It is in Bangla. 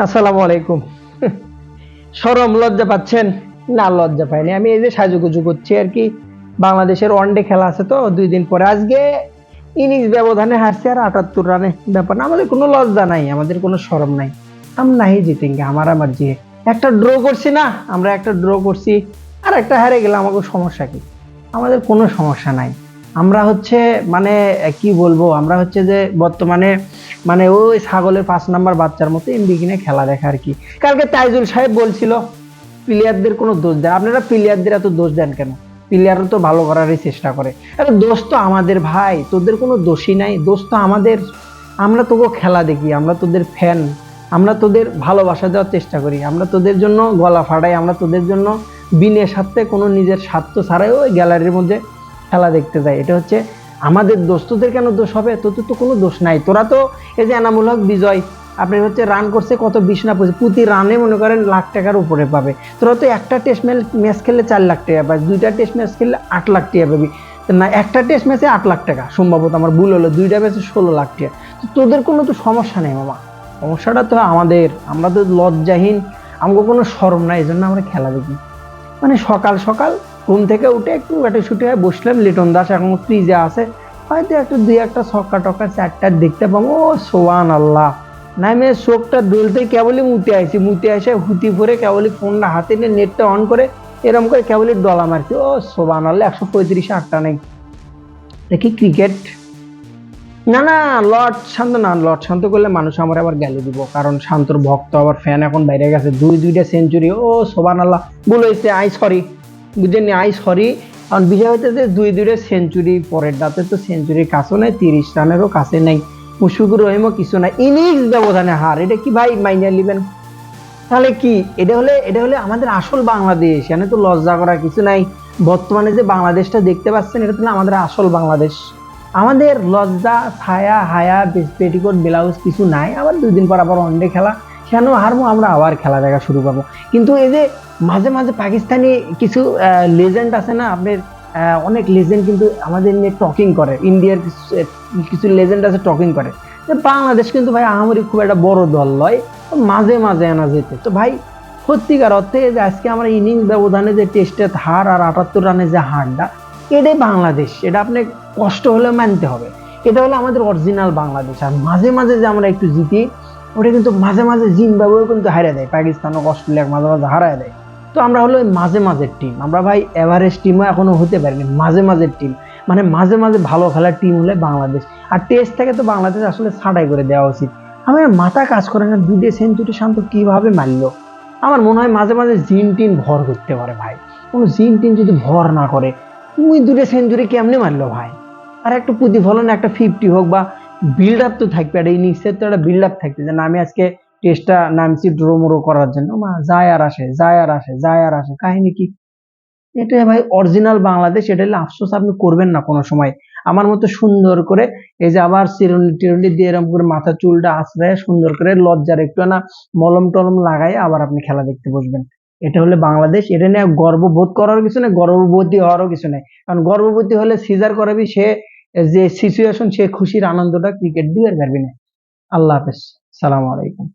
আসসালামু আলাইকুম। সরম লজ্জা পাচ্ছেন? না, লজ্জা পাইনি। আমি এই যে সাজুগুজু করছি আর কি, বাংলাদেশের ওয়ানডে খেলা আছে তো, দুই দিন পরে। আজকে ইনিংস ব্যবধানে হারছে আর আটাত্তর রানে ব্যাপার না, আমাদের কোনো লজ্জা নাই, আমাদের কোনো সরম নাই। হাম নাহি জিতেঙ্গে, আমার আমার জিয়ে একটা ড্র করছি না, আমরা একটা ড্র করছি, আর একটা হারে গেলে আমাকে সমস্যা কি? আমাদের কোনো সমস্যা নাই। আমরা হচ্ছে মানে কি বলব? আমরা হচ্ছে যে বর্তমানে মানে ওই ছাগলের পাঁচ নাম্বার বাচ্চার মতো এমবি কিনে খেলা দেখা আর কি। কালকে তাইজুল সাহেব বলছিল প্লেয়ারদের কোনো দোষ দেন আপনারা প্লেয়ারদের এত দোষ দেন কেন? প্লেয়াররা তো ভালো করারই চেষ্টা করে। আরে দোষ তো আমাদের ভাই, তোদের কোনো দোষই নাই। দোষ তো আমাদের। আমরা তোকে খেলা দেখি, আমরা তোদের ফ্যান আমরা তোদের ভালোবাসা দেওয়ার চেষ্টা করি। আমরা তোদের জন্য গলা ফাটাই, আমরা তোদের জন্য বিনে স্বার্থে কোনো নিজের স্বার্থ ছাড়াই ওই গ্যালারির মধ্যে খেলা দেখতে যাই। এটা হচ্ছে আমাদের দোষ তোদের কেন দোষ হবে? তোদের তো কোনো দোষ নাই। তোরা তো এই যে এনামূল বিজয় আপনি হচ্ছে রান করছে কত বিশ না পঁচিশ, প্রতি রানে মনে করেন লাখ টাকার উপরে পাবে। তোরা তো একটা টেস্ট ম্যাচ ম্যাচ খেললে চার লাখ টাকা পাবে, দুইটা টেস্ট ম্যাচ খেললে আট লাখ টাকা পাবি। না, একটা টেস্ট ম্যাচে আট লাখ টাকা, সম্ভবত আমার ভুল হলো, দুইটা ম্যাচে ষোলো লাখ টাকা। তো তোদের কোনো তো সমস্যা নেই মামা সমস্যাটা তো আমাদের, আমরা তো লজ্জাহীন আমাকে কোনো শরম নাই এই জন্য আমরা খেলা দেখি। মানে সকাল সকাল ঘুম থেকে উঠে একটু ব্যাটে শুটে হয়ে বসলাম, লিটন দাস এখন ফ্রিজে আছে। হয়তো একটু দুই একটা ছক্কা টক্কা চারটা দেখতে পাবো। ও সোয়ান আল্লাহ নামে চোখটা ডলতে কেবলই মুতে আইছি, মুতে আসে হুতি ভরে কেবলই ফোনটা হাতে নিয়ে নেটটা অন করে এরকম করে কেবলই ডলা মারছি। ও সোবান আল্লাহ একশো পঁয়ত্রিশে আটটা নেই। দেখি ক্রিকেট না না লর্ড শান্ত না লর্ড শান্ত করলে মানুষ আমার আবার গেলে দিব। কারণ শান্তর ভক্ত আবার ফ্যান এখন বাইরে গেছে। দুই, দুইটা সেঞ্চুরি ও সোবান আল্লাহ বলেছে আই সরি বুঝেননি, আই সরি। কারণ বিষয় হচ্ছে যে দুই দুইটা সেঞ্চুরি পরের ডাতে তো সেঞ্চুরির কাছেও নেই, তিরিশ রানেরও কাছে নেই। মুশফিকুর রহিমও কিছু নাই। ইনিংস ব্যবধানে হার, এটা কি ভাই মাইনে নেবেন? তাহলে কি? এটা হলে এটা হলে আমাদের আসল বাংলাদেশ, এখানে তো লজ্জা করার কিছু নাই। বর্তমানে যে বাংলাদেশটা দেখতে পাচ্ছেন, এটা তো না আমাদের আসল বাংলাদেশ। আমাদের লজ্জা, ছায়া, হায়া পেটিকোট, ব্লাউজ কিছু নাই। আবার দুই দিন পর আবার ওয়ানডে খেলা। সেখানেও হারবো, আমরা আবার খেলা দেখা শুরু করব। কিন্তু এই যে মাঝে মাঝে পাকিস্তানি কিছু লেজেন্ড আছে না, আপনার অনেক লেজেন্ড কিন্তু আমাদের নিয়ে টকিং করে। ইন্ডিয়ার কিছু লেজেন্ড আছে টকিং করে। বাংলাদেশ কিন্তু ভাই আহামরি খুব একটা বড় দল নয় মাঝে মাঝে আনা যেতে। তো ভাই সত্যিকার অর্থে যে আজকে আমরা ইনিংস ব্যবধানে যে টেস্টের হার আর আটাত্তর রানের যে হারটা, এটাই বাংলাদেশ। এটা আপনি কষ্ট হলে মানতে হবে। এটা হলো আমাদের অরিজিনাল বাংলাদেশ। আর মাঝে মাঝে যে আমরা একটু জিতি, ওটা কিন্তু মাঝে মাঝে জিম্বাবুয়েও কিন্তু হারিয়ে দেয়। পাকিস্তান অস্ট্রেলিয়া মাঝে মাঝে হারায় দেয়। তো আমরা হলো মাঝে মাঝের টিম আমরা ভাই এভারেস্ট টিমও এখনও হতে পারিনি, মাঝে মাঝের টিম মানে মাঝে মাঝে ভালো খেলার টিম হলে বাংলাদেশ। আর টেস্ট থেকে তো বাংলাদেশ আসলে ছাঁটাই করে দেওয়া উচিত। আমার মাথা কাজ করে না দুইটে সেঞ্চুরি শান্ত কীভাবে মারলো? আমার মনে হয় মাঝে মাঝে জিন টিন ভর করতে পারে ভাই। কোনো জিন টিন যদি ভর না করে, তুমি দুটো সেঞ্চুরি কেমনে মারলো ভাই? আর একটা প্রতিফলন, একটা ফিফটি হোক বা বিল্ড আপ তো থাকবে একটা ইনিংসের তো একটা বিল্ড আপ থাকবে। যে না আমি আজকে টেস্টটা নামছি ড্রো মোরো করার জন্য। মা, যায় আর আসে, যায় আর আসে, যায় আর আসে। কাহিনী কি? এটা ভাই অরিজিনাল বাংলাদেশ, এটা হলে আফসোস আপনি করবেন না কোনো সময়। আমার মতো সুন্দর করে এই যে আবার চিরুনি টিরুনি দিয়ে এরকম করে মাথা চুলটা আশ্রয় সুন্দর করে লজ্জার একটু না মলম টলম লাগাই আবার আপনি খেলা দেখতে বসবেন। এটা হলে বাংলাদেশ, এটা নিয়ে গর্ববোধ করার কিছু নেই গর্ববতী হওয়ারও কিছু নেই। কারণ গর্ভবতী হলে সিজার করাবি, সে যে সিচুয়েশন সে খুশির আনন্দটা ক্রিকেট দিয়ে পারবি না। আল্লাহ হাফেজ। সালাম আলাইকুম।